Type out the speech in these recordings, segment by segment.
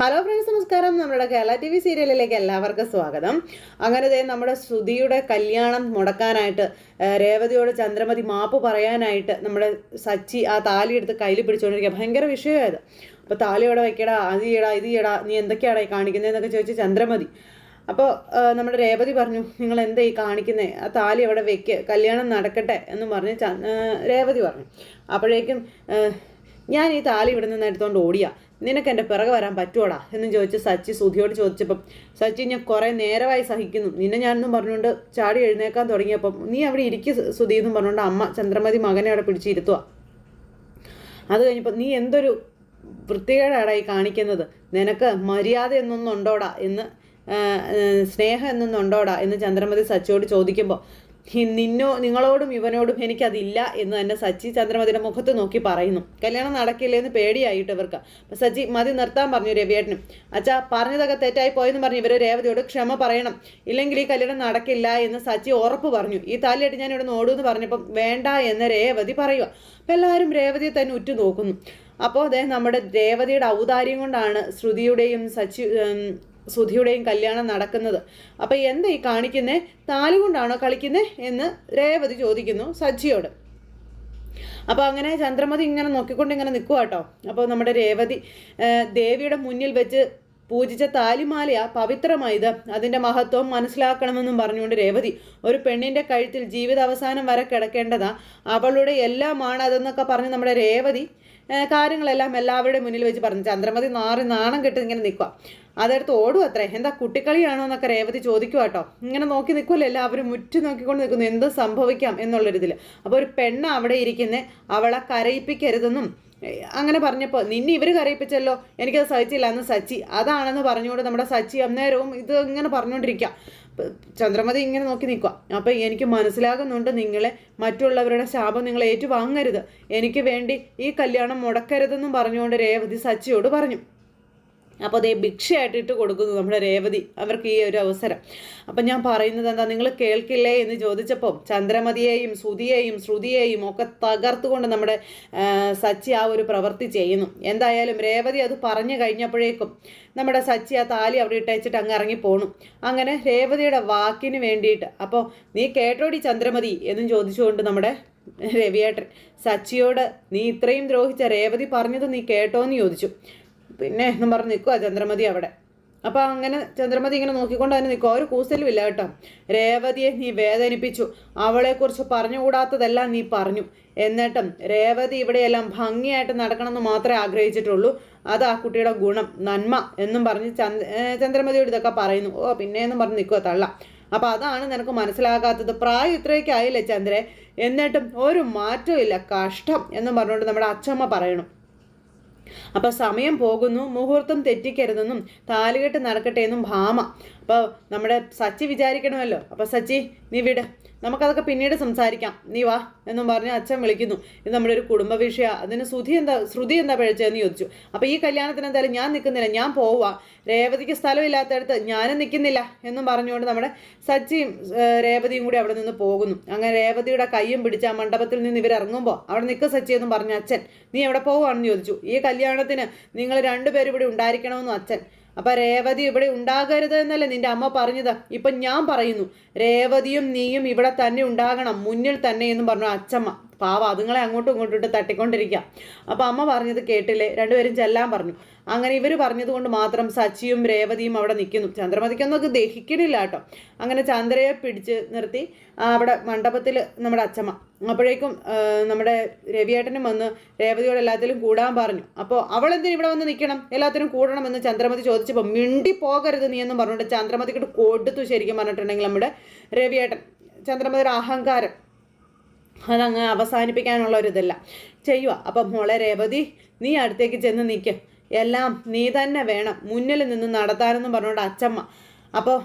Hello friends നമസ്കാരം. നമ്മുടെ Kerala T V സീരിയലിലേക്ക് എല്ലാവർക്കും സ്വാഗതം. അങ്ങനെ നമ്മുടെ ശ്രുതിയുടെ കല്യാണം മുടക്കാനായിട്ട് രേവതിയോട് ചന്ദ്രമതി മാപ്പ് പറയാനായിട്ട് നമ്മുടെ സച്ചി ആ താലി എടുത്ത് കയ്യിൽ പിടിച്ചുകൊണ്ടിരിക്കുക ഭയങ്കര വിഷയമായത്. അപ്പോൾ താലിയോടെ വയ്ക്കടാ അത് ചെയ്യടാ ഇത് ചെയ്യടാ നീ എന്തൊക്കെയാടാ കാണിക്കുന്നതെന്നൊക്കെ ചോദിച്ച് ചന്ദ്രമതി. അപ്പോൾ നമ്മുടെ രേവതി പറഞ്ഞു നിങ്ങൾ എന്താ ഈ കാണിക്കുന്നത് ആ താലി അവിടെ വെക്ക് കല്യാണം നടക്കട്ടെ എന്ന് പറഞ്ഞ് രേവതി പറഞ്ഞു. അപ്പോഴേക്കും ഞാൻ ഈ താലി ഇവിടെ നിന്ന് എടുത്തുകൊണ്ട് ഓടിയാ. നിനക്ക് എന്റെ പിറകെ വരാൻ പറ്റുമോടാ എന്ന് ചോദിച്ച് സച്ചി സുധിയോട് ചോദിച്ചപ്പം സച്ചി ഞാൻ കുറേ നേരമായി സഹിക്കുന്നു. നിന്നെ ഞാനെന്നും പറഞ്ഞുകൊണ്ട് ചാടി എഴുന്നേക്കാൻ തുടങ്ങിയപ്പം നീ അവിടെ ഇരിക്കും സുധി എന്നും പറഞ്ഞുകൊണ്ട് അമ്മ ചന്ദ്രമതി മകനെ അവിടെ പിടിച്ചിരുത്തുക അത് കഴിഞ്ഞപ്പോൾ നീ എന്തൊരു വൃത്തികേടാടാ ഈ കാണിക്കുന്നത്? നിനക്ക് മര്യാദ എന്നൊന്നുണ്ടോടാ എന്ന് സ്നേഹം എന്നൊന്നുണ്ടോടാ എന്ന് ചന്ദ്രമതി സച്ചിയോട് ചോദിക്കുമ്പോൾ നിന്നോ നിങ്ങളോടും ഇവനോടും എനിക്കതില്ല എന്ന് തന്നെ സച്ചി ചന്ദ്രമതിയുടെ മുഖത്ത് നോക്കി പറയുന്നു. കല്യാണം നടക്കില്ല എന്ന് പേടിയായിട്ട് ഇവർക്ക്. അപ്പം സച്ചി മതി നിർത്താൻ പറഞ്ഞു രവിയേട്ടനും. അച്ഛാ പറഞ്ഞതൊക്കെ തെറ്റായി പോയെന്ന് പറഞ്ഞു ഇവർ രേവതിയോട് ക്ഷമ പറയണം. ഇല്ലെങ്കിൽ ഈ കല്യാണം നടക്കില്ല എന്ന് സച്ചി ഉറപ്പ് പറഞ്ഞു. ഈ തല്ലിയിട്ട് ഞാൻ ഇവിടെ നോടൂ എന്ന് പറഞ്ഞപ്പം വേണ്ട എന്ന് രേവതി പറയുക അപ്പം എല്ലാവരും രേവതിയെ തന്നെ ഉറ്റു നോക്കുന്നു അപ്പോൾ അതെ നമ്മുടെ രേവതിയുടെ ഔദാര്യം കൊണ്ടാണ് ശ്രുതിയുടെയും സച്ചി സുധിയുടെയും കല്യാണം നടക്കുന്നത്. അപ്പോൾ എന്താ ഈ കാണിക്കുന്നേ? താലി കൊണ്ടാണോ കളിക്കുന്നത് എന്ന് രേവതി ചോദിക്കുന്നു സജ്ജിയോട്. അപ്പോൾ അങ്ങനെ ചന്ദ്രമതി ഇങ്ങനെ നോക്കിക്കൊണ്ട് ഇങ്ങനെ നിൽക്കുക കേട്ടോ അപ്പോൾ നമ്മുടെ രേവതി ദേവിയുടെ മുന്നിൽ വെച്ച് പൂജിച്ച താലിമാലയാ പവിത്രമായത്. അതിന്റെ മഹത്വം മനസ്സിലാക്കണമെന്നും പറഞ്ഞുകൊണ്ട് രേവതി ഒരു പെണ്ണിന്റെ കഴുത്തിൽ ജീവിത അവസാനം വരെ കിടക്കേണ്ടതാ. അവളുടെ എല്ലാമാണ് അതെന്നൊക്കെ പറഞ്ഞ് നമ്മുടെ രേവതി കാര്യങ്ങളെല്ലാം എല്ലാവരുടെ മുന്നിൽ വെച്ച് പറഞ്ഞു. ചന്ദ്രമതി നാറി നാണം കെട്ട് ഇങ്ങനെ നിൽക്കുക അതെടുത്ത് ഓടും അത്രേ? എന്താ കുട്ടിക്കളിയാണോ എന്നൊക്കെ രേവതി ചോദിക്കുക കേട്ടോ ഇങ്ങനെ നോക്കി നിൽക്കുമല്ലോ എല്ലാവരും? മുറ്റി നോക്കിക്കൊണ്ട് നിൽക്കുന്നു. എന്ത് സംഭവിക്കാം എന്നുള്ളൊരിതിൽ അപ്പോൾ ഒരു പെണ്ണ് അവിടെ ഇരിക്കുന്നേ അവളെ കരയിപ്പിക്കരുതെന്നും അങ്ങനെ പറഞ്ഞപ്പോൾ നിന്നെ ഇവർ കരയിപ്പിച്ചല്ലോ. എനിക്കത് സഹിച്ചില്ല. അന്ന് സച്ചി. അതാണെന്ന് പറഞ്ഞുകൊണ്ട് നമ്മുടെ സച്ചി അന്നേരവും ഇത് ഇങ്ങനെ പറഞ്ഞുകൊണ്ടിരിക്കുക ചന്ദ്രമതി ഇങ്ങനെ നോക്കി നിൽക്കുക അപ്പം എനിക്ക് മനസ്സിലാകുന്നുണ്ട് നിങ്ങളെ മറ്റുള്ളവരുടെ ശാപം നിങ്ങൾ ഏറ്റുവാങ്ങരുത്. എനിക്ക് വേണ്ടി ഈ കല്യാണം മുടക്കരുതെന്നും പറഞ്ഞുകൊണ്ട് രേവതി സച്ചിയോട് പറഞ്ഞു. അപ്പോൾ അതേ ഭിക്ഷയായിട്ട് ഇട്ട് കൊടുക്കുന്നു നമ്മുടെ രേവതി അവർക്ക് ഈ ഒരു അവസരം. അപ്പം ഞാൻ പറയുന്നത് എന്താ നിങ്ങൾ കേൾക്കില്ലേ എന്ന് ചോദിച്ചപ്പോൾ ചന്ദ്രമതിയെയും ശ്രുതിയെയും ശ്രുതിയെയും ഒക്കെ തകർത്തുകൊണ്ട് നമ്മുടെ സച്ചി ആ ഒരു പ്രവൃത്തി ചെയ്യുന്നു. എന്തായാലും രേവതി അത് പറഞ്ഞു കഴിഞ്ഞപ്പോഴേക്കും നമ്മുടെ സച്ചി ആ താലി അവിടെ ഇട്ടയച്ചിട്ട് അങ്ങ് ഇറങ്ങി പോണു അങ്ങനെ രേവതിയുടെ വാക്കിന് വേണ്ടിയിട്ട് അപ്പോൾ നീ കേട്ടോടി ചന്ദ്രമതി എന്നും ചോദിച്ചുകൊണ്ട് നമ്മുടെ രവിയേട്ടൻ സച്ചിയോട് നീ ഇത്രയും ദ്രോഹിച്ച രേവതി പറഞ്ഞത് നീ കേട്ടോ എന്ന് ചോദിച്ചു. പിന്നെ എന്നും പറഞ്ഞ് നിൽക്കുക ചന്ദ്രമതി അവിടെ. അപ്പോൾ അങ്ങനെ ചന്ദ്രമതി ഇങ്ങനെ നോക്കിക്കൊണ്ട് തന്നെ നിൽക്കുക ഒരു കൂസലും ഇല്ല കേട്ടോ. രേവതിയെ നീ വേദനിപ്പിച്ചു. അവളെക്കുറിച്ച് പറഞ്ഞുകൂടാത്തതെല്ലാം നീ പറഞ്ഞു. എന്നിട്ടും രേവതി ഇവിടെയെല്ലാം ഭംഗിയായിട്ട് നടക്കണമെന്ന് മാത്രമേ ആഗ്രഹിച്ചിട്ടുള്ളൂ. അത് ആ കുട്ടിയുടെ ഗുണം നന്മ എന്നും പറഞ്ഞ് ചന്ദ് ചന്ദ്രമതിയോട് ഇതൊക്കെ പറയുന്നു. ഓ പിന്നെ എന്നും പറഞ്ഞ് നിൽക്കുക തള്ള. അപ്പോൾ അതാണ് നിനക്ക് മനസ്സിലാകാത്തത്. പ്രായം ഇത്രയൊക്കെ ആയില്ലേ ചന്ദ്രേ? എന്നിട്ടും ഒരു മാറ്റവും ഇല്ല. കഷ്ടം എന്നും പറഞ്ഞുകൊണ്ട് നമ്മുടെ അച്ഛമ്മ പറയണം. അപ്പോൾ സമയം പോകുന്നു മുഹൂർത്തം തെറ്റിക്കരുതെന്നും താലുകെട്ട് നടക്കട്ടെ എന്നും ഭാമ. അപ്പോൾ നമ്മുടെ സച്ചി വിചാരിക്കണമല്ലോ. അപ്പോൾ സച്ചി നീ വിട്. നമുക്കതൊക്കെ പിന്നീട് സംസാരിക്കാം. നീ വാ എന്നും പറഞ്ഞ് അച്ഛൻ വിളിക്കുന്നു. ഇത് നമ്മുടെ ഒരു കുടുംബ വിഷയ. അതിന് ശ്രുതി എന്താ ശ്രുതി എന്താ പിഴച്ചതെന്ന് ചോദിച്ചു. അപ്പോൾ ഈ കല്യാണത്തിന് എന്തായാലും ഞാൻ നിൽക്കുന്നില്ല ഞാൻ പോവുക രേവതിക്ക് സ്ഥലമില്ലാത്തടത്ത് ഞാനും നിൽക്കുന്നില്ല എന്നും പറഞ്ഞുകൊണ്ട് നമ്മുടെ സച്ചിയും രേവതിയും കൂടി അവിടെ നിന്ന് പോകുന്നു. അങ്ങനെ രേവതിയുടെ കൈയും പിടിച്ച് ആ മണ്ഡപത്തിൽ നിന്ന് ഇവരിറങ്ങുമ്പോൾ അവിടെ നിൽക്കും സച്ചി എന്നും പറഞ്ഞ അച്ഛൻ നീ എവിടെ പോവുകയാണെന്ന് ചോദിച്ചു. ഈ കല്യാണത്തിന് നിങ്ങൾ രണ്ടുപേരും ഇവിടെ ഉണ്ടായിരിക്കണമെന്നും അച്ഛൻ അപ്പൊ രേവതി ഇവിടെ ഉണ്ടാകരുത് എന്നല്ലേ നിന്റെ അമ്മ പറഞ്ഞത്? ഇപ്പൊ ഞാൻ പറയുന്നു രേവതിയും നീയും ഇവിടെ തന്നെ ഉണ്ടാകണം മുന്നിൽ തന്നെ എന്നും പറഞ്ഞു അച്ചമ്മ. പാവ അതുങ്ങളെ അങ്ങോട്ടും ഇങ്ങോട്ടും ഇട്ട് തട്ടിക്കൊണ്ടിരിക്കുക അപ്പോൾ അമ്മ പറഞ്ഞത് കേട്ടില്ലേ? രണ്ടുപേരും ചെല്ലാൻ പറഞ്ഞു. അങ്ങനെ ഇവർ പറഞ്ഞതുകൊണ്ട് മാത്രം സച്ചിയും രേവതിയും അവിടെ നിൽക്കുന്നു ചന്ദ്രമതിക്കൊന്നും ദഹിക്കണില്ല കേട്ടോ. അങ്ങനെ ചന്ദ്രയെ പിടിച്ച് നിർത്തി. അവിടെ മണ്ഡപത്തിൽ നമ്മുടെ അച്ചമ്മ അപ്പോഴേക്കും നമ്മുടെ രവിയേട്ടനും വന്ന് രേവതിയോട് എല്ലാത്തിലും കൂടാൻ പറഞ്ഞു. അപ്പോൾ അവളെന്തിനും ഇവിടെ വന്ന് നിൽക്കണം എല്ലാത്തിനും കൂടണമെന്ന് ചന്ദ്രമതി ചോദിച്ചപ്പോൾ മിണ്ടി പോകരുത് നീ എന്നും പറഞ്ഞുകൊണ്ട് ചന്ദ്രമതിക്കിട്ട് കൊടുത്തു ശരിക്കും പറഞ്ഞിട്ടുണ്ടെങ്കിൽ നമ്മുടെ രവിയേട്ടൻ. ചന്ദ്രമതിയുടെ അഹങ്കാരം. അതങ്ങ് അവസാനിപ്പിക്കാനുള്ള ഒരു ഇതല്ല. ചെയ്യുക അപ്പം മോളെ രേവതി നീ അടുത്തേക്ക് ചെന്ന് നിൽക്ക് എല്ലാം നീ തന്നെ വേണം. മുന്നിൽ നിന്ന് നടത്താനെന്നും പറഞ്ഞുകൊണ്ട് അച്ചമ്മ. അപ്പോൾ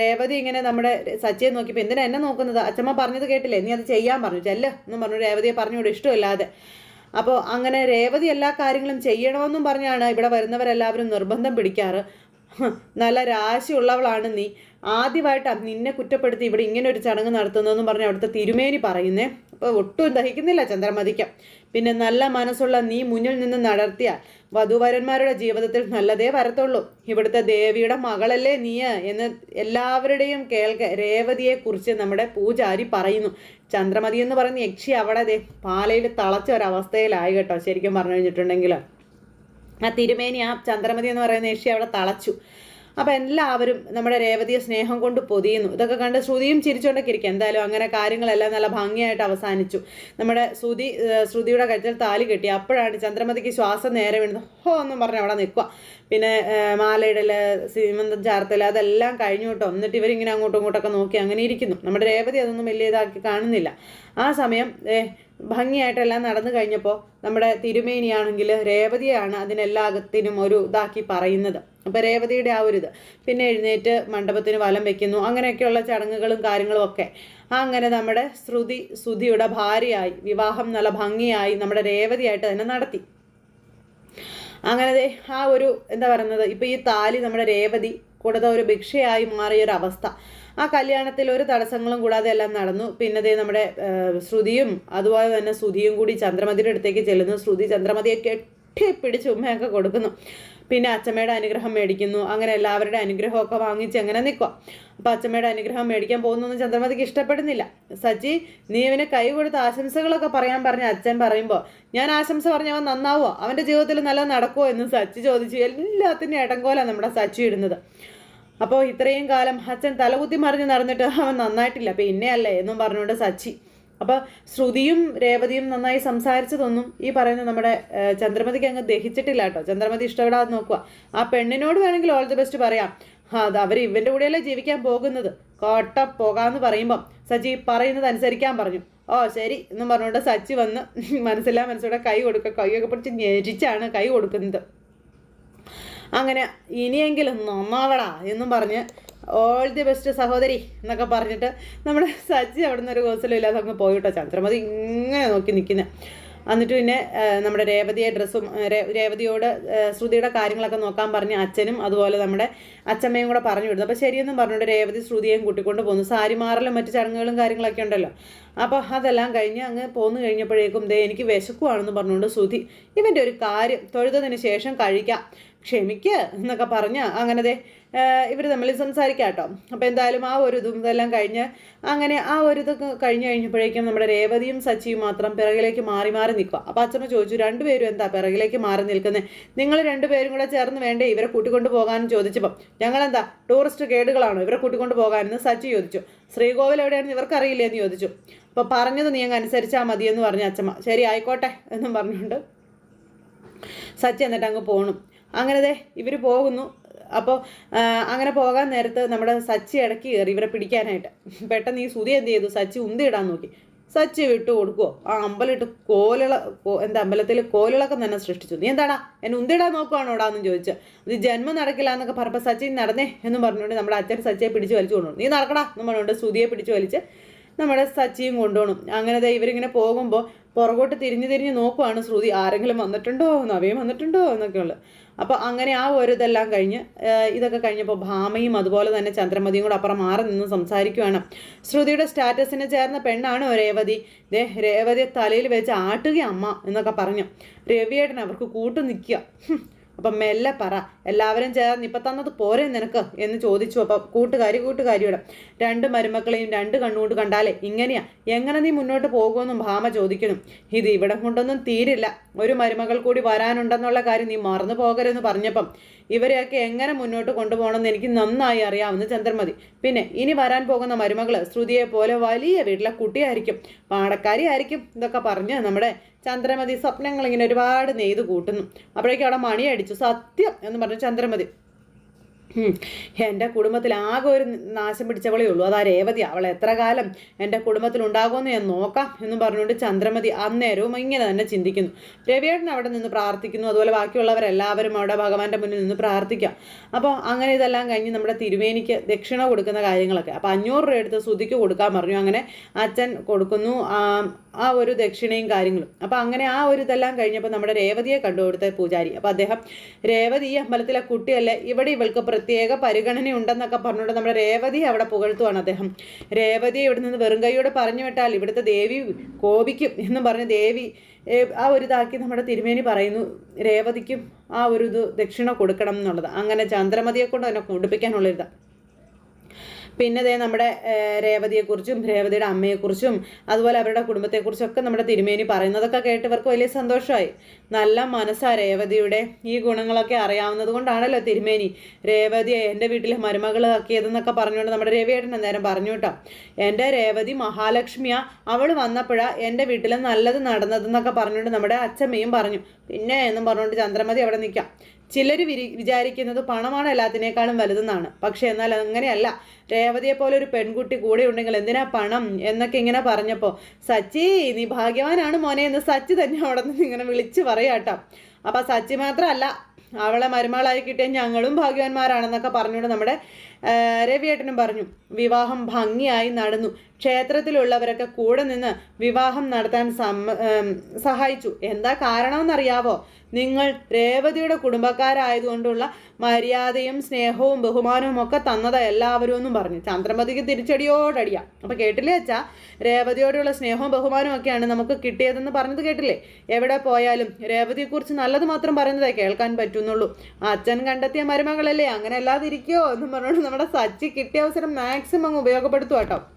രേവതി ഇങ്ങനെ നമ്മുടെ സച്ചിയെ നോക്കിയപ്പോൾ എന്തിനാ എന്നെ നോക്കുന്നത്? അച്ചമ്മ പറഞ്ഞത് കേട്ടില്ലേ? നീ അത് ചെയ്യാൻ പറഞ്ഞു. ചെല്ല് എന്നും പറഞ്ഞു രേവതിയെ പറഞ്ഞുകൊണ്ട് ഇഷ്ടമില്ലാതെ. അപ്പോൾ അങ്ങനെ രേവതി എല്ലാ കാര്യങ്ങളും ചെയ്യണമെന്നും പറഞ്ഞാണ് ഇവിടെ വരുന്നവരെല്ലാവരും നിർബന്ധം പിടിക്കാറ്. നല്ല രാശിയുള്ളവളാണ് നീ. ആദ്യമായിട്ടാണ് നിന്നെ കുറ്റപ്പെടുത്തി ഇവിടെ ഇങ്ങനെ ഒരു ചടങ്ങ് നടത്തുന്നതെന്ന് പറഞ്ഞ് അവിടുത്തെ തിരുമേനി പറയുന്നേ. അപ്പോൾ ഒട്ടും ദഹിക്കുന്നില്ല ചന്ദ്രമതിക്ക്. പിന്നെ നല്ല മനസ്സുള്ള നീ മുന്നിൽ നിന്ന് നടത്തിയാൽ വധുവരന്മാരുടെ ജീവിതത്തിൽ നല്ലതേ വരത്തുള്ളൂ. ഇവിടുത്തെ ദേവിയുടെ മകളല്ലേ നീ എന്ന് എല്ലാവരുടെയും കേൾക്ക രേവതിയെക്കുറിച്ച് നമ്മുടെ പൂജാരി പറയുന്നു. ചന്ദ്രമതി എന്ന് പറയുന്ന യക്ഷി അവിടെ പാലയിൽ തളച്ച ഒരവസ്ഥയിലായി കേട്ടോ ശരിക്കും പറഞ്ഞു കഴിഞ്ഞിട്ടുണ്ടെങ്കിൽ ആ തിരുമേനി ആ ചന്ദ്രമതി എന്ന് പറയുന്ന ഏഷ്യ അവിടെ തളച്ചു. അപ്പം എല്ലാവരും നമ്മുടെ രേവതിയെ സ്നേഹം കൊണ്ട് പൊതിയുന്നു. ഇതൊക്കെ കണ്ട് ശ്രുതിയും ചിരിച്ചുകൊണ്ടൊക്കെ ഇരിക്കും എന്തായാലും അങ്ങനെ കാര്യങ്ങളെല്ലാം നല്ല ഭംഗിയായിട്ട് അവസാനിച്ചു. നമ്മുടെ ശ്രുതി ശ്രുതിയുടെ കഴുത്തിൽ താലി കെട്ടി. അപ്പോഴാണ് ചന്ദ്രമതിക്ക് ശ്വാസം നേരെ വീണത്. ഹോ എന്നും പറഞ്ഞ് അവിടെ നിൽക്കുക. പിന്നെ മാലയിടൽ സീമന്തം ചാർത്തൽ അതെല്ലാം കഴിഞ്ഞു കേട്ടോ. എന്നിട്ട് ഇവരിങ്ങനെ അങ്ങോട്ടും ഇങ്ങോട്ടൊക്കെ നോക്കി അങ്ങനെ ഇരിക്കുന്നു. നമ്മുടെ രേവതി അതൊന്നും വലിയ ഇതാക്കി കാണുന്നില്ല. ആ സമയം ഏ ഭംഗിയായിട്ടെല്ലാം നടന്നു കഴിഞ്ഞപ്പോൾ നമ്മുടെ തിരുമേനിയാണെങ്കിൽ രേവതിയാണ് അതിനെല്ലാത്തിനും ഒരു ഇതാക്കി പറയുന്നത്. അപ്പോൾ രേവതിയുടെ ആ ഒരു ഇത് പിന്നെ എഴുന്നേറ്റ് മണ്ഡപത്തിന് വലം വെക്കുന്നു. അങ്ങനെയൊക്കെയുള്ള ചടങ്ങുകളും കാര്യങ്ങളും ഒക്കെ. അങ്ങനെ നമ്മുടെ ശ്രുതി ശ്രുതിയുടെ ഭാര്യയായി വിവാഹം നല്ല ഭംഗിയായി നമ്മുടെ രേവതിയായിട്ട് തന്നെ നടത്തി. അങ്ങനെ ആ ഒരു എന്താ പറയുന്നത്? ഇപ്പോൾ ഈ താലി നമ്മുടെ രേവതി കൂടാതെ ഒരു ഭിക്ഷയായി മാറിയൊരവസ്ഥ ആ കല്യാണത്തിൽ ഒരു തടസ്സങ്ങളും കൂടാതെ എല്ലാം നടന്നു. പിന്നെ ദേ നമ്മുടെ ശ്രുതിയും അതുപോലെ തന്നെ ശ്രുതിയും കൂടി ചന്ദ്രമതിയുടെ അടുത്തേക്ക് ചെല്ലുന്നു. ശ്രുതി ചന്ദ്രമതിയെ കെട്ടി പിടിച്ച് ഉമ്മയൊക്കെ കൊടുക്കുന്നു. പിന്നെ അച്ചമ്മയുടെ അനുഗ്രഹം മേടിക്കുന്നു. അങ്ങനെ എല്ലാവരുടെ അനുഗ്രഹമൊക്കെ വാങ്ങിച്ച് അങ്ങനെ നിൽക്കുക അപ്പം അച്ചമ്മയുടെ അനുഗ്രഹം മേടിക്കാൻ പോകുന്നൊന്നും ചന്ദ്രമതിക്ക് ഇഷ്ടപ്പെടുന്നില്ല. സച്ചി നീ ഇവന് കൈ കൊടുത്ത് ആശംസകളൊക്കെ പറയാൻ പറഞ്ഞ അച്ഛൻ പറയുമ്പോൾ ഞാൻ ആശംസ പറഞ്ഞവൻ നന്നാവുമോ അവന്റെ ജീവിതത്തിൽ നല്ല നടക്കുമോ എന്ന് സച്ചി ചോദിച്ചു. എല്ലാത്തിന്റെ ഇടങ്കോലാണ് നമ്മുടെ സച്ചി ഇടുന്നത്. അപ്പോൾ ഇത്രയും കാലം അച്ഛൻ തലകുത്തി മറിഞ്ഞ് നടന്നിട്ട് അവൻ നന്നായിട്ടില്ല. പിന്നെയല്ലേ എന്നും പറഞ്ഞുകൊണ്ട് സച്ചി അപ്പോൾ ശ്രുതിയും രേവതിയും നന്നായി സംസാരിച്ചതൊന്നും ഈ പറയുന്ന നമ്മുടെ ചന്ദ്രമതിക്ക് അങ്ങ് ദഹിച്ചിട്ടില്ല കേട്ടോ. ചന്ദ്രമതി ഇഷ്ടപ്പെടാതെ നോക്കുക ആ പെണ്ണിനോട് വേണമെങ്കിൽ ഓൾ ദി ബെസ്റ്റ് പറയാം. അത് അവർ ഇവന്റെ കൂടെയല്ലേ ജീവിക്കാൻ പോകുന്നത്? കോട്ട പോകാന്ന് പറയുമ്പം സജി പറയുന്നത് അനുസരിക്കാൻ പറഞ്ഞു. ഓ ശരി എന്നും പറഞ്ഞുകൊണ്ട് സച്ചി വന്ന് മനസ്സില്ലാ മനസ്സോടെ കൈ കൊടുക്കുക കൈയൊക്കെ പിടിച്ച് ഞെരിച്ചാണ് കൈ കൊടുക്കുന്നത്. അങ്ങനെ ഇനിയെങ്കിലും നന്നാവടാ എന്നും പറഞ്ഞ് ഓൾ ദി ബെസ്റ്റ് സഹോദരി എന്നൊക്കെ പറഞ്ഞിട്ട് നമ്മുടെ സജ്ജി അവിടെ നിന്ന് ഒരു കോസലും ഇല്ലാതെ അങ്ങ് പോയിട്ടോ. ചന്ദ്രമതി ഇങ്ങനെ നോക്കി നിൽക്കുന്നത് എന്നിട്ട് പിന്നെ നമ്മുടെ രേവതിയെ ഡ്രസ്സും രേവതിയോട് ശ്രുതിയുടെ കാര്യങ്ങളൊക്കെ നോക്കാൻ പറഞ്ഞ് അച്ഛനും അതുപോലെ നമ്മുടെ അച്ഛമ്മയും കൂടെ പറഞ്ഞു വിടുന്നു. അപ്പോൾ ശരിയെന്നും പറഞ്ഞുകൊണ്ട് രേവതി ശ്രുതിയെയും കൂട്ടിക്കൊണ്ട് പോകുന്നു സാരി മാറലും മറ്റു ചടങ്ങുകളും കാര്യങ്ങളൊക്കെ ഉണ്ടല്ലോ. അപ്പോൾ അതെല്ലാം കഴിഞ്ഞ് അങ്ങ് പോന്നു കഴിഞ്ഞപ്പോഴേക്കും ദേ എനിക്ക് വിശക്കുവാണെന്ന് പറഞ്ഞുകൊണ്ട് ശ്രുതി ഇവന്റെ ഒരു കാര്യം തൊഴുതതിന് ശേഷം കഴിക്കാം. ക്ഷമിക്ക് എന്നൊക്കെ പറഞ്ഞ് അങ്ങനെ ഇവർ തമ്മിൽ സംസാരിക്കാം കേട്ടോ അപ്പോൾ എന്തായാലും ആ ഒരു ഇതും ഇതെല്ലാം കഴിഞ്ഞ് അങ്ങനെ ആ ഒരു ഇത് കഴിഞ്ഞ് കഴിഞ്ഞപ്പോഴേക്കും നമ്മുടെ രേവതിയും സച്ചിയും മാത്രം പിറകിലേക്ക് മാറി മാറി നിൽക്കുക അപ്പോൾ അച്ഛമ്മ ചോദിച്ചു രണ്ടുപേരും എന്താ പിറകിലേക്ക് മാറി നിൽക്കുന്നത് നിങ്ങൾ രണ്ടുപേരും കൂടെ ചേർന്ന് വേണ്ടേ ഇവരെ കൂട്ടിക്കൊണ്ട് പോകാനും? ചോദിച്ചപ്പം ഞങ്ങളെന്താ ടൂറിസ്റ്റ് ഗൈഡുകളാണോ ഇവരെ കൂട്ടിക്കൊണ്ട് പോകാനെന്ന്? സച്ചി ചോദിച്ചു ശ്രീകോവിൽ എവിടെയാണെന്ന് ഇവർക്കറിയില്ലേ എന്ന് ചോദിച്ചു. അപ്പോൾ പറഞ്ഞത് നീ അങ്ങ് അനുസരിച്ചാൽ മതിയെന്ന് പറഞ്ഞു അച്ഛമ്മ ശരി ആയിക്കോട്ടെ എന്നും പറഞ്ഞുകൊണ്ട് സച്ചി എന്നിട്ട് അങ്ങ് പോകണം അങ്ങനെ ദേ ഇവർ പോകുന്നു. അപ്പോൾ അങ്ങനെ പോകാൻ നേരത്ത് നമ്മുടെ സച്ചി ഇടയ്ക്ക് കയറി ഇവരെ പിടിക്കാനായിട്ട്. പെട്ടെന്ന് ഈ സുതി എന്ത് ചെയ്തു? സച്ചി ഉന്തി ഇടാൻ നോക്കി. സച്ചി വിട്ടു കൊടുക്കുവോ? ആ അമ്പലിട്ട് കോലള എന്താ അമ്പലത്തിൽ കോലിളക്കം തന്നെ സൃഷ്ടിച്ചു. നീ എന്താടാ? എന്നെ ഉന്തിടാൻ നോക്കുവാണോടാ എന്ന് ചോദിച്ചു. ഇത് ജന്മം നടക്കില്ല എന്നൊക്കെ പറഞ്ഞപ്പോൾ സച്ചിൻ നടന്നേ എന്ന് പറഞ്ഞുകൊണ്ട് നമ്മുടെ അച്ഛൻ സച്ചിയെ പിടിച്ച് വലിച്ചു കൊണ്ടുപോകും നീ നടക്കടാ എന്ന് പറഞ്ഞുകൊണ്ട് സുതിയെ പിടിച്ച് വലിച്ച് നമ്മുടെ സച്ചിയും കൊണ്ടുപോകണം അങ്ങനെ ഇവരിങ്ങനെ പോകുമ്പോൾ പുറകോട്ട് തിരിഞ്ഞ് തിരിഞ്ഞ് നോക്കുവാണ് ശ്രുതി ആരെങ്കിലും വന്നിട്ടുണ്ടോ നവയും വന്നിട്ടുണ്ടോ എന്നൊക്കെ ഉള്ളത്. അപ്പോൾ അങ്ങനെ ആ ഒരു ഇതെല്ലാം കഴിഞ്ഞ് ഇതൊക്കെ കഴിഞ്ഞപ്പോൾ ഭാമയും അതുപോലെ തന്നെ ചന്ദ്രമതിയും കൂടെ അപ്പുറം മാറി നിന്ന് സംസാരിക്കുവാണ്. ശ്രുതിയുടെ സ്റ്റാറ്റസിന് ചേർന്ന പെണ്ണാണ് രേവതി? ദേ രേവതി തലയിൽ വെച്ച് ആട്ടുക അമ്മ എന്നൊക്കെ പറഞ്ഞു. രവിയേട്ടൻ അവർക്ക് കൂട്ടു നിൽക്കുക. അപ്പം മെല്ലെ പറ. എല്ലാവരും ചേർന്ന് ഇപ്പം തന്നത് പോരെ നിനക്ക് എന്ന് ചോദിച്ചു. അപ്പം കൂട്ടുകാരി കൂട്ടുകാരിയുടെ രണ്ട് മരുമക്കളെയും രണ്ട് കണ്ണുകൊണ്ട് കണ്ടാലേ ഇങ്ങനെയാ? എങ്ങനെ നീ മുന്നോട്ട് പോകുമെന്നും ഭാമ ചോദിക്കണം ഇത് ഇവിടെ കൊണ്ടൊന്നും തീരില്ല. ഒരു മരുമകൾ കൂടി വരാനുണ്ടെന്നുള്ള കാര്യം നീ മറന്നു പോകരുതെന്ന് പറഞ്ഞപ്പം ഇവരെയൊക്കെ എങ്ങനെ മുന്നോട്ട് കൊണ്ടുപോകണമെന്ന് എനിക്ക് നന്നായി അറിയാവുന്ന ചന്ദ്രമതി. പിന്നെ ഇനി വരാൻ പോകുന്ന മരുമകൾ ശ്രുതിയെ പോലെ വലിയ വീട്ടിലെ കുട്ടിയായിരിക്കും പാടക്കാരി ആയിരിക്കും ഇതൊക്കെ പറഞ്ഞ് നമ്മുടെ ചന്ദ്രമതി സ്വപ്നങ്ങൾ ഇങ്ങനെ ഒരുപാട് നെയ്ത് കൂട്ടുന്നു അപ്പോഴേക്കും അവിടെ മണി അടിച്ചു സത്യം എന്ന് പറഞ്ഞു ചന്ദ്രമതി. എന്റെ കുടുംബത്തിൽ ആകെ ഒരു നാശം പിടിച്ചവളേ ഉള്ളൂ. അതാ രേവതി. അവൾ എത്ര കാലം എന്റെ കുടുംബത്തിൽ ഉണ്ടാകുമെന്ന് ഞാൻ നോക്കാം എന്ന് പറഞ്ഞുകൊണ്ട് ചന്ദ്രമതി അന്നേരവും ഇങ്ങനെ തന്നെ ചിന്തിക്കുന്നു. രവിയേട്ടൻ അവിടെ നിന്ന് പ്രാർത്ഥിക്കുന്നു. അതുപോലെ ബാക്കിയുള്ളവരെല്ലാവരും അവിടെ ഭഗവാന്റെ മുന്നിൽ നിന്ന് പ്രാർത്ഥിക്കാം. അപ്പോൾ അങ്ങനെ ഇതെല്ലാം കഴിഞ്ഞ് നമ്മുടെ തിരുവേനിക്ക് ദക്ഷിണ കൊടുക്കുന്ന കാര്യങ്ങളൊക്കെ. അപ്പോൾ അഞ്ഞൂറ് രൂപ എടുത്ത് സുതിക്ക് കൊടുക്കാൻ പറഞ്ഞു. അങ്ങനെ അച്ഛൻ കൊടുക്കുന്നു ആ ഒരു ദക്ഷിണയും കാര്യങ്ങളും. അപ്പോൾ അങ്ങനെ ആ ഒരു ഇതെല്ലാം കഴിഞ്ഞപ്പോൾ നമ്മുടെ രേവതിയെ കണ്ടുകൊടുത്ത പൂജാരി. അപ്പോൾ അദ്ദേഹം രേവതി ഈ അമ്പലത്തിലെ കുട്ടിയല്ലേ? ഇവിടെ ഇവൾക്ക് പ്രത്യേക പരിഗണന ഉണ്ടെന്നൊക്കെ പറഞ്ഞുകൊണ്ട് നമ്മുടെ രേവതി അവിടെ പുകഴ്ത്തുവാണ് അദ്ദേഹം. രേവതി ഇവിടെ നിന്ന് വെറും കൈയോടെ പറഞ്ഞു വിട്ടാൽ ഇവിടുത്തെ ദേവി കോപിക്കും എന്ന് പറഞ്ഞ് ദേവി ആ ഒരു ഇതാക്കി നമ്മുടെ തിരുമേനി പറയുന്നു രേവതിക്കും ആ ഒരു ഇത് ദക്ഷിണ കൊടുക്കണം എന്നുള്ളത്. അങ്ങനെ ചന്ദ്രമതിയെ കൊണ്ട് തന്നെ കുടിപ്പിക്കാനുള്ളൊരിതാണ് പിന്നെ ദേ നമ്മുടെ രേവതിയെക്കുറിച്ചും രേവതിയുടെ അമ്മയെക്കുറിച്ചും അതുപോലെ അവരുടെ കുടുംബത്തെക്കുറിച്ചൊക്കെ നമ്മുടെ തിരുമേനി പറയുന്നതൊക്കെ കേട്ട് ഇവർക്ക് വലിയ സന്തോഷമായി. നല്ല മനസ്സാ രേവതിയുടെ ഈ ഗുണങ്ങളൊക്കെ അറിയാവുന്നത് കൊണ്ടാണല്ലോ തിരുമേനി രേവതിയെ എന്റെ വീട്ടിലെ മരുമകളാക്കിയതെന്നൊക്കെ പറഞ്ഞുകൊണ്ട് നമ്മുടെ രവിയേട്ടൻ നേരം പറഞ്ഞു കേട്ടോ. എന്റെ രേവതി മഹാലക്ഷ്മിയാ അവൾ വന്നപ്പോഴാ എന്റെ വീട്ടിൽ നല്ലത് നടന്നതെന്നൊക്കെ പറഞ്ഞുകൊണ്ട് നമ്മുടെ അച്ഛമ്മയും പറഞ്ഞു. പിന്നെ എന്നും പറഞ്ഞുകൊണ്ട് ചന്ദ്രമതി അവിടെ നിൽക്കാം. ചിലർ വിരി വിചാരിക്കുന്നത് പണമാണ് എല്ലാത്തിനേക്കാളും വലുതെന്നാണ്. പക്ഷെ എന്നാൽ അങ്ങനെയല്ല. രേവതിയെ പോലെ ഒരു പെൺകുട്ടി കൂടെ ഉണ്ടെങ്കിൽ എന്തിനാ പണം എന്നൊക്കെ ഇങ്ങനെ പറഞ്ഞപ്പോൾ സച്ചി നീ ഭാഗ്യവാനാണ് മോനെ എന്ന് സച്ചി തന്നെ അവിടെ നിന്ന് ഇങ്ങനെ വിളിച്ച് പറയാട്ടോ അപ്പം സച്ചി മാത്രമല്ല അവളെ മരുമകളായി കിട്ടിയ ഞങ്ങളും ഭാഗ്യവാന്മാരാണെന്നൊക്കെ പറഞ്ഞുകൊണ്ട് നമ്മുടെ രവിയേട്ടനും പറഞ്ഞു. വിവാഹം ഭംഗിയായി നടന്നു. ക്ഷേത്രത്തിലുള്ളവരൊക്കെ കൂടെ നിന്ന് വിവാഹം നടത്താൻ സമ്മ സഹായിച്ചു. എന്താ കാരണമെന്നറിയാവോ? നിങ്ങൾ രേവതിയുടെ കുടുംബക്കാരായതുകൊണ്ടുള്ള മര്യാദയും സ്നേഹവും ബഹുമാനവും ഒക്കെ തന്നത് എല്ലാവരും എന്നും പറഞ്ഞു. ചന്ദ്രമതിക്ക് തിരിച്ചടിയോടടിയ. അപ്പൊ കേട്ടില്ലേ അച്ഛാ? രേവതിയോടുള്ള സ്നേഹവും ബഹുമാനവും ഒക്കെയാണ് നമുക്ക് കിട്ടിയതെന്ന് പറഞ്ഞത് കേട്ടില്ലേ? എവിടെ പോയാലും രേവതിയെക്കുറിച്ച് നല്ലത് മാത്രം പറയുന്നതേ കേൾക്കാൻ പറ്റുന്നുള്ളൂ. അച്ഛൻ കണ്ടെത്തിയ മരുമകളല്ലേ? അങ്ങനെ അല്ലാതിരിക്കോ എന്നും പറഞ്ഞുകൊണ്ട് നമ്മുടെ സച്ചി കിട്ടിയ അവസരം മാക്സിമം അങ്ങ് ഉപയോഗപ്പെടുത്തുക കേട്ടോ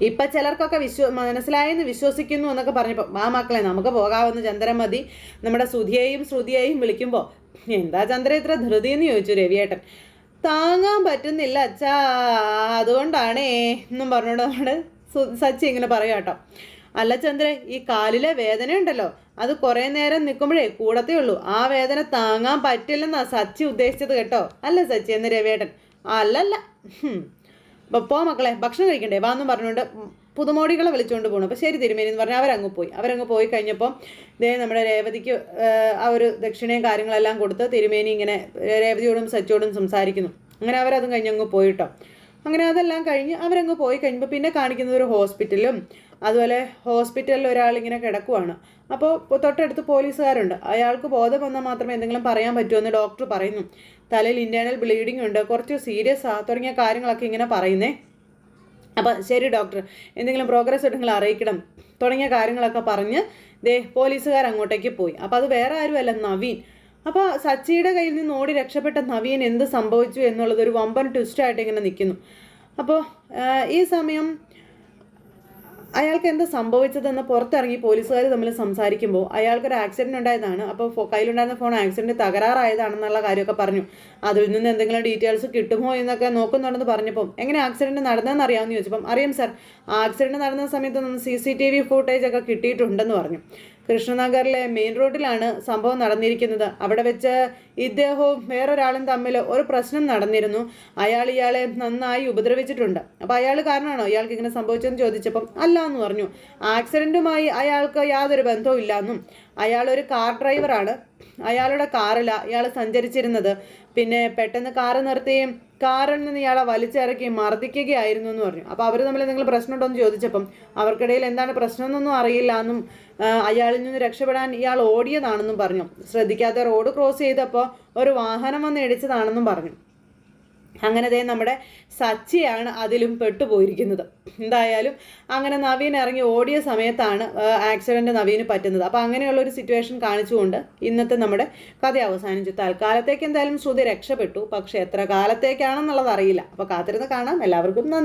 ഇപ്പൊ ചിലർക്കൊക്കെ വിശ്വ മനസ്സിലായെന്ന് വിശ്വസിക്കുന്നു എന്നൊക്കെ പറഞ്ഞപ്പോൾ ആ മക്കളെ നമുക്ക് പോകാമെന്ന് ചന്ദ്രൻ മതി. നമ്മുടെ സുധിയെയും ശ്രുതിയെയും വിളിക്കുമ്പോൾ എന്താ ചന്ദ്ര ഇത്ര ധൃതി എന്ന് ചോദിച്ചു രവിയേട്ടൻ? താങ്ങാൻ പറ്റുന്നില്ല അച്ഛാ. അതുകൊണ്ടാണേ എന്നും പറഞ്ഞുകൊണ്ട് നമ്മുടെ സച്ചി ഇങ്ങനെ പറയാം കേട്ടോ. അല്ല ചന്ദ്ര ഈ കാലിലെ വേദന ഉണ്ടല്ലോ. അത് കുറേ നേരം നിൽക്കുമ്പോഴേ കൂടത്തേ ഉള്ളൂ. ആ വേദന താങ്ങാൻ പറ്റില്ലെന്നാ സച്ചി ഉദ്ദേശിച്ചത് കേട്ടോ. അല്ല സച്ചി എന്ന് രവിയേട്ടൻ. അല്ലല്ല. പോ മക്കളെ ഭക്ഷണം കഴിക്കണ്ടേ? വാന്നും പറഞ്ഞുകൊണ്ട് പുതുമോടികളെ വിളിച്ചുകൊണ്ട് പോകണം അപ്പോൾ ശരി തിരുമേനി എന്ന് പറഞ്ഞാൽ അവരങ്ങ് പോയി. അവരങ്ങ് പോയി കഴിഞ്ഞപ്പോൾ ദേ നമ്മുടെ രേവതിക്ക് ആ ഒരു ദക്ഷിണയും കാര്യങ്ങളെല്ലാം കൊടുത്ത് തിരുമേനി ഇങ്ങനെ രേവതിയോടും സച്ചിയോടും സംസാരിക്കുന്നു. അങ്ങനെ അവരതും കഴിഞ്ഞങ്ങ് പോയിട്ടോ. അങ്ങനെ അതെല്ലാം കഴിഞ്ഞ് അവരങ്ങ് പോയി കഴിയുമ്പോൾ പിന്നെ കാണിക്കുന്നത് ഒരു ഹോസ്പിറ്റലും അതുപോലെ ഹോസ്പിറ്റലിൽ ഒരാളിങ്ങനെ കിടക്കുവാണ്. അപ്പോൾ തൊട്ടടുത്ത് പോലീസുകാരുണ്ട്. അയാൾക്ക് ബോധം വന്നാൽ മാത്രമേ എന്തെങ്കിലും പറയാൻ പറ്റുമെന്ന് ഡോക്ടർ പറയുന്നു. തലയിൽ ഇന്റേർണൽ ബ്ലീഡിംഗ് ഉണ്ട്. കുറച്ച് സീരിയസ് ആ തുടങ്ങിയ കാര്യങ്ങളൊക്കെ ഇങ്ങനെ പറയുന്നേ. അപ്പം ശരി ഡോക്ടർ എന്തെങ്കിലും പ്രോഗ്രസ് ഉണ്ടെങ്കിൽ അറിയിക്കണം. തുടങ്ങിയ കാര്യങ്ങളൊക്കെ പറഞ്ഞ് ദേ പോലീസുകാർ അങ്ങോട്ടേക്ക് പോയി. അപ്പോൾ അത് വേറെ ആരുമല്ല നവീൻ. അപ്പോൾ സച്ചിയുടെ കയ്യിൽ നിന്ന് ഓടി രക്ഷപ്പെട്ട നവീൻ എന്ത് സംഭവിച്ചു എന്നുള്ളത് ഒരു വമ്പൻ ട്വിസ്റ്റായിട്ട് ഇങ്ങനെ നിൽക്കുന്നു. അപ്പോൾ ഈ സമയം അയാൾക്ക് എന്താ സംഭവിച്ചതെന്ന് പുറത്തിറങ്ങി പോലീസുകാർ തമ്മിൽ സംസാരിക്കുമ്പോൾ അയാൾക്കൊരു ആക്സിഡന്റ് ഉണ്ടായതാണ്. അപ്പോൾ കയ്യിലുണ്ടായിരുന്ന ഫോൺ ആക്സിഡന്റ് തകരാറായതാണെന്നുള്ള കാര്യമൊക്കെ പറഞ്ഞു. അതിൽ നിന്ന് എന്തെങ്കിലും ഡീറ്റെയിൽസ് കിട്ടുമോ എന്നൊക്കെ നോക്കുന്നുണ്ടെന്ന് പറഞ്ഞപ്പോൾ എങ്ങനെ ആക്സിഡന്റ് നടന്നതെന്ന് അറിയാമെന്ന് ചോദിച്ചപ്പം അറിയാം സർ ആക്സിഡന്റ് നടന്ന സമയത്ത് C C T V footage ഒക്കെ കിട്ടിയിട്ടുണ്ടെന്ന് പറഞ്ഞു. കൃഷ്ണനഗറിലെ മെയിൻ റോഡിലാണ് സംഭവം നടന്നിരിക്കുന്നത്. അവിടെ വെച്ച് ഇദ്ദേഹവും വേറൊരാളും തമ്മിൽ ഒരു പ്രശ്നം നടന്നിരുന്നു. അയാൾ ഇയാളെ നന്നായി ഉപദ്രവിച്ചിട്ടുണ്ട്. അപ്പോൾ അയാൾ കാരണമാണോ ഇയാൾക്ക് ഇങ്ങനെ സംഭവിച്ചതെന്ന് ചോദിച്ചപ്പം അല്ല എന്ന് പറഞ്ഞു. ആക്സിഡന്റുമായി അയാൾക്ക് യാതൊരു ബന്ധവും ഇല്ലാന്നും അയാൾ ഒരു കാർ ഡ്രൈവറാണ്. അയാളുടെ കാറില ഇയാൾ സഞ്ചരിച്ചിരുന്നത്. പിന്നെ പെട്ടെന്ന് കാറ് നിർത്തുകയും കാറിൽ നിന്ന് ഇയാളെ വലിച്ചിറക്കി മർദ്ദിക്കുകയായിരുന്നു എന്ന് പറഞ്ഞു. അപ്പോൾ അവർ തമ്മിൽ എന്തെങ്കിലും പ്രശ്നമുണ്ടോ എന്ന് ചോദിച്ചപ്പം അവർക്കിടയിൽ എന്താണ് പ്രശ്നമെന്നൊന്നും അറിയില്ല എന്നും അയാളിൽ നിന്ന് രക്ഷപ്പെടാൻ ഇയാൾ ഓടിയതാണെന്നും പറഞ്ഞു. ശ്രദ്ധിക്കാതെ റോഡ് ക്രോസ് ചെയ്തപ്പോൾ ഒരു വാഹനം വന്ന് ഇടിച്ചതാണെന്നും പറഞ്ഞു. അങ്ങനെ ദേ നമ്മുടെ സച്ചിയാണ് അതിലും പെട്ടുപോയിരിക്കുന്നത്. എന്തായാലും അങ്ങനെ നവീൻ ഇറങ്ങി ഓടിയ സമയത്താണ് ആക്സിഡന്റ് നവീന് പറ്റുന്നത്. അപ്പോൾ അങ്ങനെയുള്ള ഒരു സിറ്റുവേഷൻ കാണിച്ചുകൊണ്ട് ഇന്നത്തെ നമ്മുടെ കഥ അവസാനിച്ചു. തൽക്കാലത്തേക്ക് എന്തായാലും ശ്രുതി രക്ഷപ്പെട്ടു. പക്ഷേ എത്ര കാലത്തേക്കാണെന്നുള്ളത് അറിയില്ല. അപ്പോൾ കാത്തിരുന്ന് കാണാം. എല്ലാവർക്കും നന്ദി.